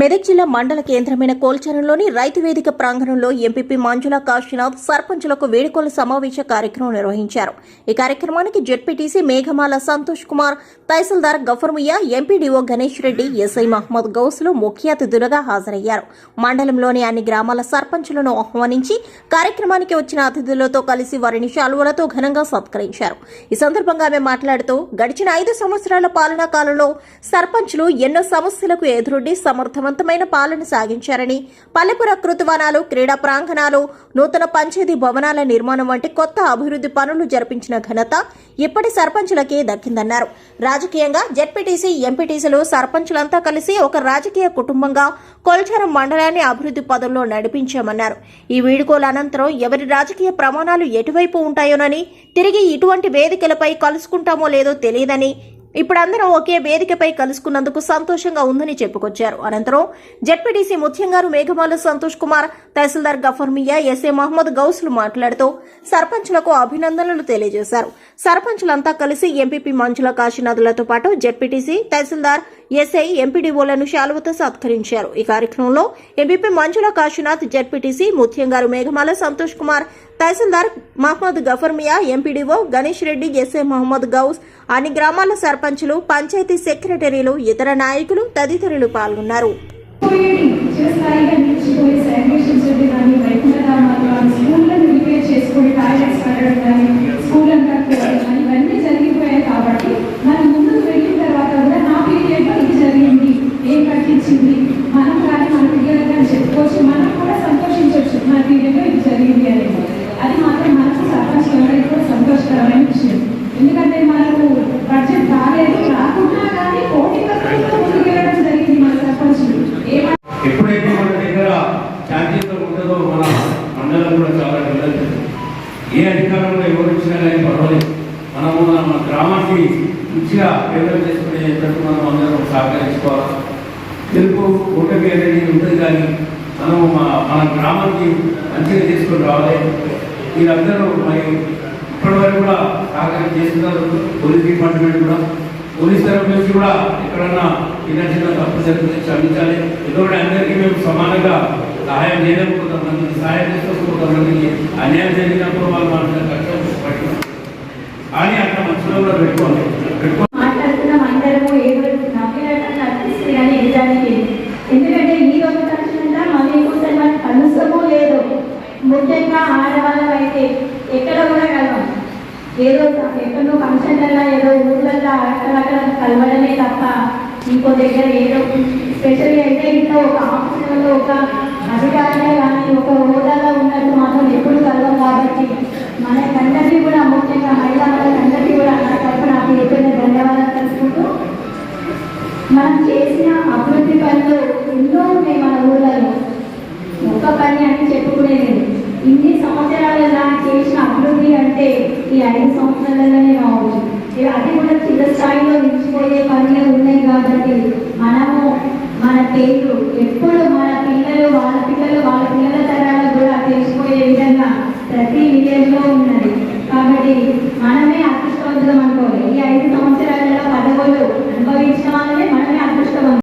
మెదక్ జిల్లా మండల కేంద్రమైన కోల్చరంలోని రైతు వేదిక ప్రాంగణంలో ఎంపీపీ మంజుల కాశీనాథ్ సర్పంచులకు వేడుకల సమావేశ కార్యక్రమం నిర్వహించారు. ఈ కార్యక్రమానికి జెడ్పీటీసీ మేఘమాల సంతోష్ కుమార్ తహసీల్దార్ గఫర్మియా ఎంపీడీఓ గణేష్ రెడ్డి ఎస్ఐ మహమ్మద్ గౌస్లు ముఖ్య అతిథులుగా హాజరయ్యారు. మండలంలోని అన్ని గ్రామాల సర్పంచులను ఆహ్వానించి కార్యక్రమానికి వచ్చిన అతిథులతో కలిసి వారిని శాలువలతో ఘనంగా సత్కరించారు. ఈ సందర్భంగా ఆమె మాట్లాడుతూ గడిచిన ఐదు సంవత్సరాల పాలనా కాలంలో సర్పంచులు ఎన్నో సమస్యలకు ఎదురొడ్డి సమర్థవంతమైన పాలన సాగించారని పల్లెపుర కృతవనాలు క్రీడా ప్రాంగణాలు నూతన పంచాయతీ భవనాల నిర్మాణం వంటి కొత్త అభివృద్ధి పనులు జరిపించిన ఘనత ఇప్పటి సర్పంచులకే దక్కిందన్నారు. రాజకీయంగా జెడ్పీటీసీ ఎంపీటీసీలు సర్పంచులంతా కలిసి ఒక రాజకీయ కుటుంబంగా కొల్చారం మండలాన్ని అభివృద్ధి పదంలో నడిపించామన్నారు. ఈ వీడుకోల అనంతరం ఎవరి రాజకీయ ప్రమాణాలు ఎటువైపు ఉంటాయోనని తిరిగి ఇటువంటి వేదికలపై కలుసుకుంటామో లేదో తెలియదని ఇప్పుడు అందరం ఒకే వేదికపై కలుసుకున్నందుకు సంతోషంగా ఉందని చెప్పుకొచ్చారు. అనంతరం జడ్పీటీసీ ముత్యంగారు మేఘమాల సంతోష్ కుమార్ తహసీల్దార్ గఫర్ మియా ఎస్ఏ మహమ్మద్ గౌస్లు మాట్లాడుతూ సర్పంచులకు అభినందనలు తెలియజేశారు. సర్పంచులంతా కలిసి ఎంపీపీ మంచుల కాశీనాథులతో పాటు జడ్పీటీసీ తహసీల్దార్ ఎస్ఐ ఎంపీడీఓలను శాలువతో సత్కరించారు. ఈ కార్యక్రమంలో ఎంపీపీ మంజుల కాశీనాథ్ జడ్పీటీసీ ముత్యంగారు మేఘమాల సంతోష్ కుమార్ తహసీల్దార్ మహమ్మద్ గఫర్మియా ఎంపీడీఓ గణేష్ రెడ్డి ఎస్ఏ మహమ్మద్ గౌస్ అన్ని గ్రామాల సర్పంచులు పంచాయతీ సెక్రటరీలు ఇతర నాయకులు తదితరులు పాల్గొన్నారు పోయేది చిరస్థాయిగా నిలిచిపోయే శానిటేషన్ షెడ్ కానీ వైకుంఠ రామాలు కానీ స్కూళ్ళను రిపేర్ చేసుకుని టాయిలెట్స్ కట్టడం కానీ స్కూల్ అంతా కట్టడం కానీ ఇవన్నీ జరిగిపోయాయి కాబట్టి మనం ముందుకు వెళ్ళిన తర్వాత కూడా నా పీరియడ్లో ఇది జరిగింది ఏం కట్టించింది మనం కానీ మన పిల్లలు కానీ చెప్పుకోవచ్చు మనం కూడా సంతోషించవచ్చు మన పీరియడ్లో ఇది జరిగింది అనేది అది మాత్రం మనకు సర్పంచ్ ఎవరికి కూడా సంతోషకరమైన విషయం ఎందుకంటే మనకు బడ్జెట్ రాలేదు రాకున్నా కానీ కోటి ఖర్చులతో ముందుకెళ్ళడం జరిగింది మన సర్పంచులు ఏమంటే ఎప్పుడైతే మన దగ్గర శాంతియుతం ఉంటుందో మన మండలం కూడా చాలా వెళ్ళదు ఏ అధికారంలో ఎవరు ఇచ్చినా కానీ పర్వాలేదు. మనము మన మన గ్రామానికి మంచిగా డెవలప్ చేసుకునేటట్టు మనం అందరం సహకరించుకోవాలి? తెలుగు ఓటమి అనేది ఉంటుంది కానీ మనము మా మన గ్రామానికి మంచిగా తీసుకొని రావాలి. మీరందరూ మరి ఇప్పటివరకు కూడా సహకారం చేస్తున్నారు. పోలీస్ డిపార్ట్మెంట్ కూడా. పోలీస్ తరఫు నుంచి కూడా ఎక్కడన్నా చిన్న చిన్న తప్పు జరిగితే క్షమించాలి. ఎందుకంటే అందరికీ మేము సమానంగా సహాయం చేయలేము. సహాయం చేస్తాం కొంతమందికి అన్యాయం జరిగినప్పుడు వాళ్ళు మన కష్టం పట్టిన కానీ అట్లా మనసులో కూడా పెట్టుకో మాట్లాడుతున్నాం అందరము ఏదో నవ్వినట్టు అనిపిస్తుంది కానీ నిజానికి ఎందుకంటే ఈ రోజు తక్షణంగా మళ్ళీ కోసం మనకు కలుసమో ముఖ్యంగా ఆడవాళ్ళం అయితే ఎక్కడ కూడా కలవం. ఏదో ఎక్కడో ఫంక్షన్లలో ఏదో ఊర్లలో అక్కడక్కడ కలవడమే తప్ప ఇంకో దగ్గర ఏదో. స్పెషల్గా అయితే ఇంట్లో ఒక ఆఫీసులలో ఒక ఈ ఐదు సంవత్సరాలలో నేను అది కూడా చిన్న స్థాయిలో నిలిచిపోయే పనులు ఉన్నాయి కాబట్టి మనము మన పేరు ఎప్పుడు మన పిల్లలు వాళ్ళ పిల్లలు వాళ్ళ పిల్లల తరాలు కూడా తెలిసిపోయే విధంగా ప్రతి విలేజ్లో ఉన్న